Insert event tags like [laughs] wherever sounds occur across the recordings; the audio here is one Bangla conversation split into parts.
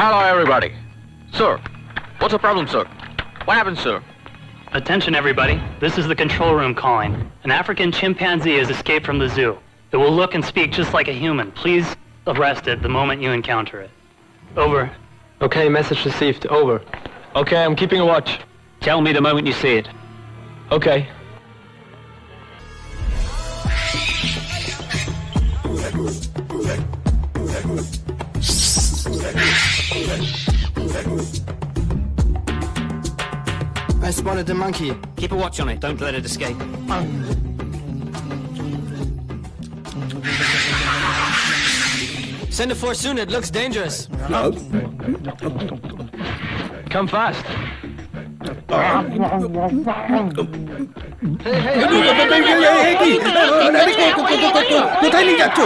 Hello, everybody. Sir, what's the problem, sir? What happened, sir? Attention, everybody. This is the control room calling. An African chimpanzee has escaped from the zoo. It will look and speak just like a human. Please arrest it the moment you encounter it. Over. Okay, message received. Over. Okay, I'm keeping a watch. Tell me the moment you see it. Okay. I spotted a monkey. Keep a watch on it. Don't let it escape. Send a force soon, it looks dangerous. Come fast. কোথায় নিয়ে যাচ্ছ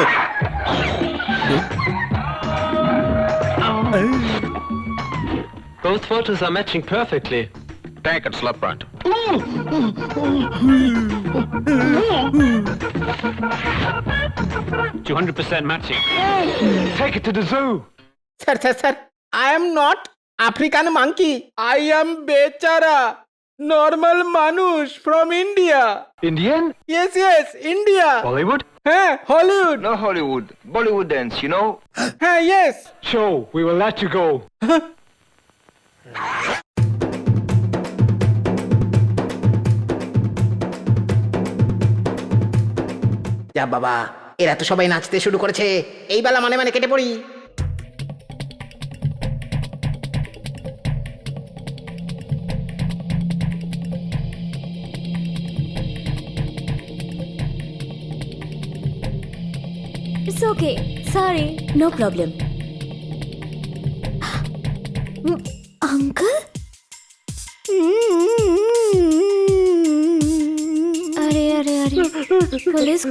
Both photos are matching perfectly. Take it, Slapbrand. Two hundred percent matching. Take it to the zoo. Sir, sir, sir, I am not African monkey. I am Bechara, normal Manush from India. Indian? Yes, yes, India. Bollywood? Huh, Hollywood. No Hollywood, Bollywood dance, you know? Huh, yes. So we will let you go. যা বাবা, এরা তো সবাই নাচতে শুরু করেছে এই বেলা মানে মানে কেটে পড়ি It's okay. Sorry. No problem.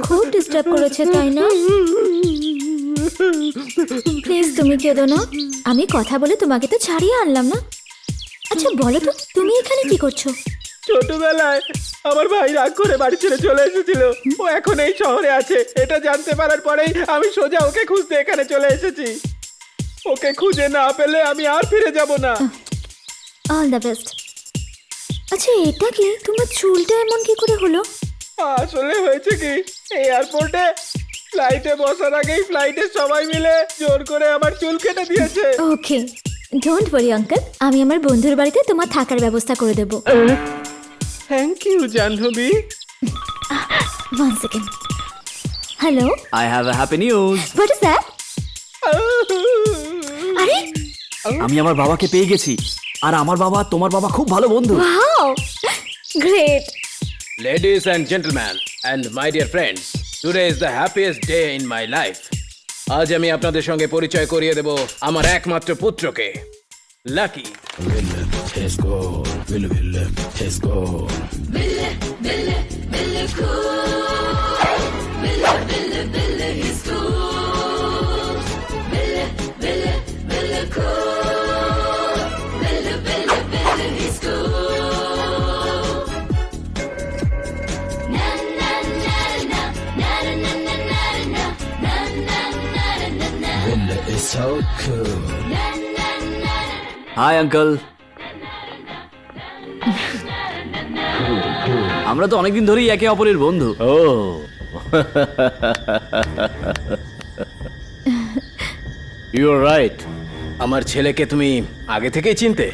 খুব ডিস্টার্ব করেছে তাই না? প্লিজ তুমি কেঁদো না। আমি কথা বলে তোমাকে তো ছাড়িয়ে আনলাম না। আচ্ছা বলো তো তুমি এখানে কি করছ? ছোটবেলায় আমার ভাই রাগ করে বাড়ি ছেড়ে চলে এসেছিল। ও এখন এই শহরে আছে। এটা জানতে পারার পরেই আমি সোজা ওকে খুঁজতে এখানে চলে এসেছি। ওকে খুঁজে না পেলে আমি আর ফিরে যাব না। অল দ্য বেস্ট আচ্ছা এটা কি? তোমার চুলটা এমন কি করে হলো? আসলে হয়েছে কি? এয়ারপোর্টে ফ্লাইটে বসার আগেই ফ্লাইটে সবাই মিলে জোর করে আমার চুল কেটে দিয়েছে। ওকে ডোন্ট ওয়ারি আঙ্কেল আমি আমার বন্ধুর বাড়িতে তোমার থাকার ব্যবস্থা করে দেবো। Thank you Jahnavi. One second hello I have a happy news. What is that আরে! আমি আমার বাবাকে পেয়ে গেছি। আর আমার বাবা তোমার বাবা খুব ভালো বন্ধু। Wow great Ladies and gentlemen, and my dear friends, today is the happiest day in my life. আজ আমি আপনাদের সঙ্গে পরিচয় করিয়ে দেব আমার একমাত্র পুত্রকে লাকি হাই আঙ্কল আমরা তো অনেকদিন ধরেই একে অপরের বন্ধু। ও। ইউ আর রাইট আমার ছেলেকে তুমি আগে থেকেই চিনতে।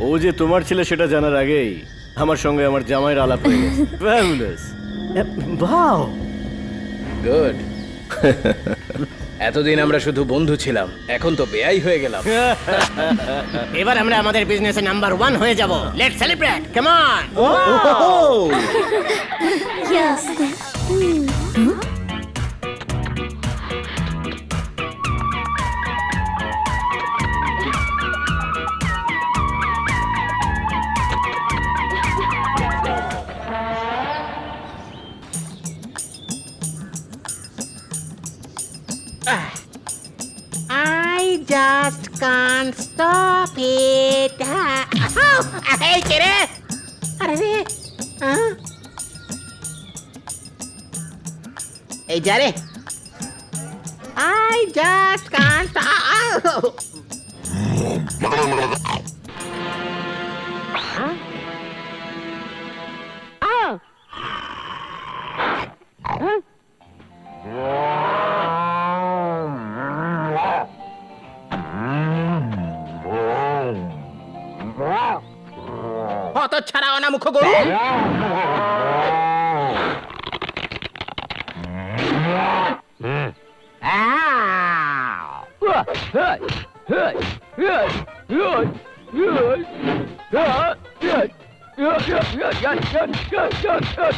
ও যে তোমার ছেলে সেটা জানার আগেই আমার সঙ্গে আমার জামাইয়ের আলাপ হয়ে গেছে. [laughs] গুড [laughs] এতদিন আমরা শুধু বন্ধু ছিলাম এখন তো বেয়াই হয়ে গেলাম। [laughs] এবার আমরা আমাদের বিজনেসে নাম্বার ওয়ান হয়ে যাব। লেট সেলিব্রেট কেমন yes I just can't stop. হত ছাড়া অনামুখ গরু Hey! Hey! Hey! Hey! Hey! Hey!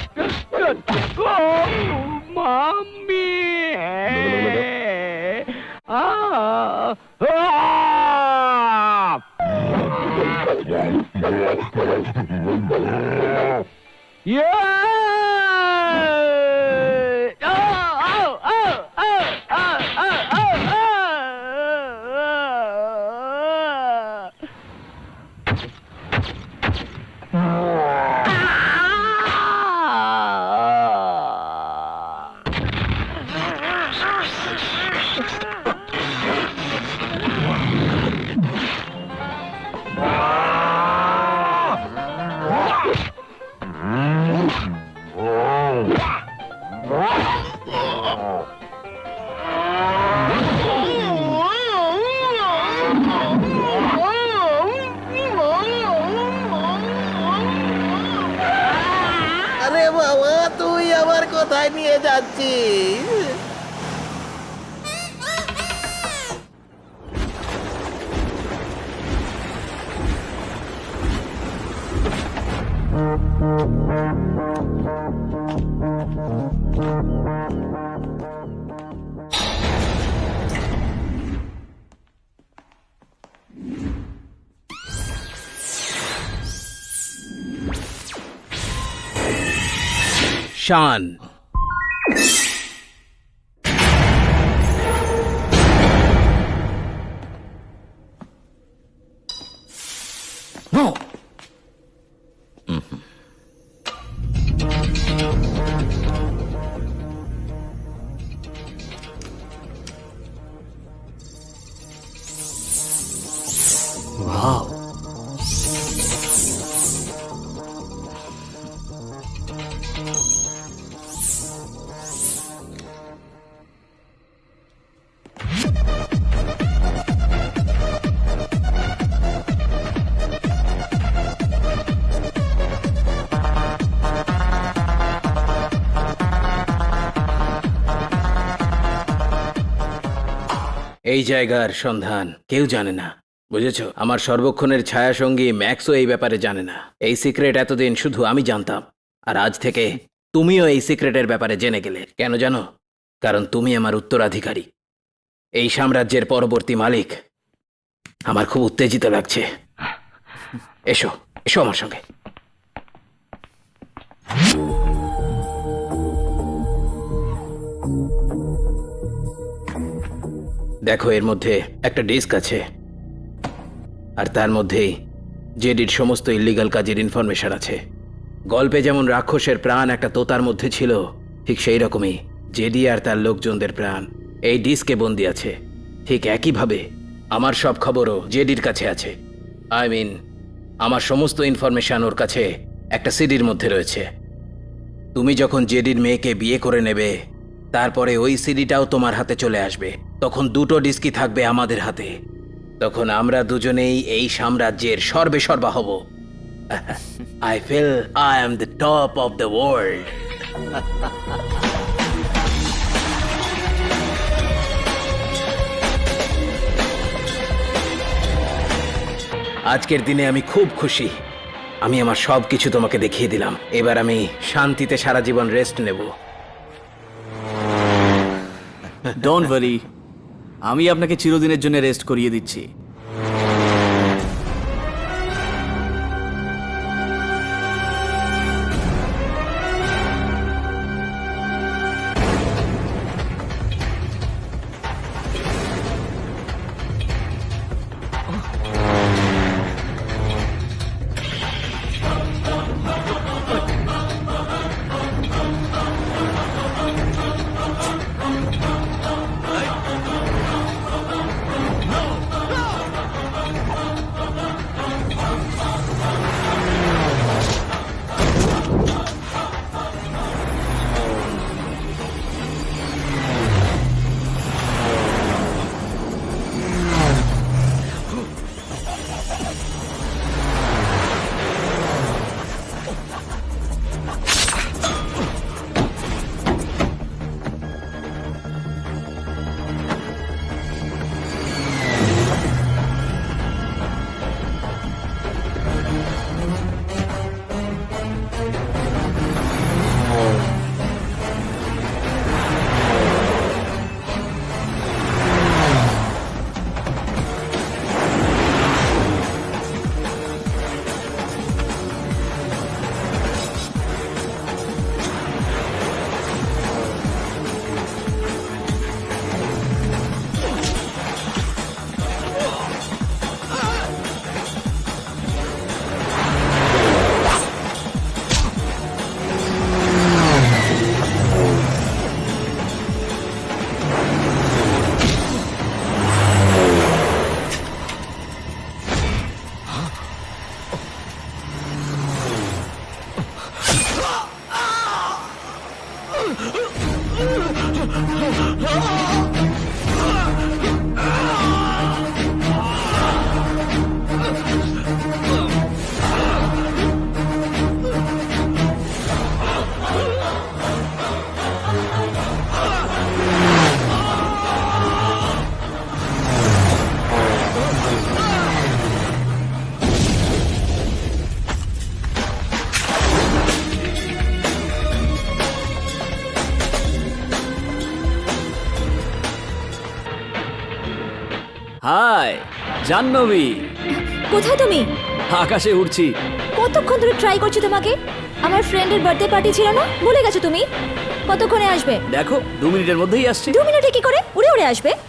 Hey! Oh, mommy! Ah! Ah! কোথায় নিয়ে you [laughs] এই জায়গার সন্ধান কেউ জানে না। বুঝেছ? আমার সর্বক্ষণের ছায়াসঙ্গী ম্যাক্সও এই ব্যাপারে জানে না। এই সিক্রেট এতদিন শুধু আমি জানতাম। আর আজ থেকে তুমিও এই সিক্রেটের ব্যাপারে জেনে গেলে। কেন জানো? কারণ তুমি আমার উত্তরাধিকারী। এই সাম্রাজ্যের পরবর্তী মালিক। আমার খুব উত্তেজিত লাগছে। এসো এসো আমার সঙ্গে। দেখো, এর মধ্যে একটা ডিস্ক আছে। আর তার মধ্যেই জেডির সমস্ত ইল্লিগাল কাজের ইনফরমেশন আছে। গল্পে যেমন রাক্ষসের প্রাণ একটা তোতার মধ্যে ছিল, ঠিক সেই রকমই জেডি আর তার লোকজনদের প্রাণ এই ডিস্কে বন্দি আছে। ঠিক একইভাবে আমার সব খবরও জেডির কাছে আছে। আই মিন, আমার সমস্ত ইনফরমেশন ওর কাছে একটা সিডির মধ্যে রয়েছে। তুমি যখন জেডির মেয়েকে বিয়ে করে নেবে, তারপরে ওই সিডিটাও তোমার হাতে চলে আসবে। তখন দুটো ডিস্কি থাকবে আমাদের হাতে। তখন আমরা দুজনেই এই সাম্রাজ্যের সর্বে সর্বা হব। I feel I am the top of the world আজকের দিনে আমি খুব খুশি। আমি আমার সব কিছু তোমাকে দেখিয়ে দিলাম। এবার আমি শান্তিতে সারা জীবন রেস্ট নেব। ডোন্ট ওয়ারি আমি আপনাকে চিরদিনের জন্য রেস্ট করিয়ে দিচ্ছি। হাই জাহ্নবী। কোথায় তুমি? আকাশে উড়ছি। কতক্ষণ ধরে ট্রাই করছি তোমাকে? আমার ফ্রেন্ডের বার্থডে পার্টি ছিল না? ভুলে গেছো তুমি? কতক্ষণে আসবে? দেখো দু মিনিটের মধ্যেই আসছে। দু মিনিটে কি করে? উড়ে উড়ে আসবে।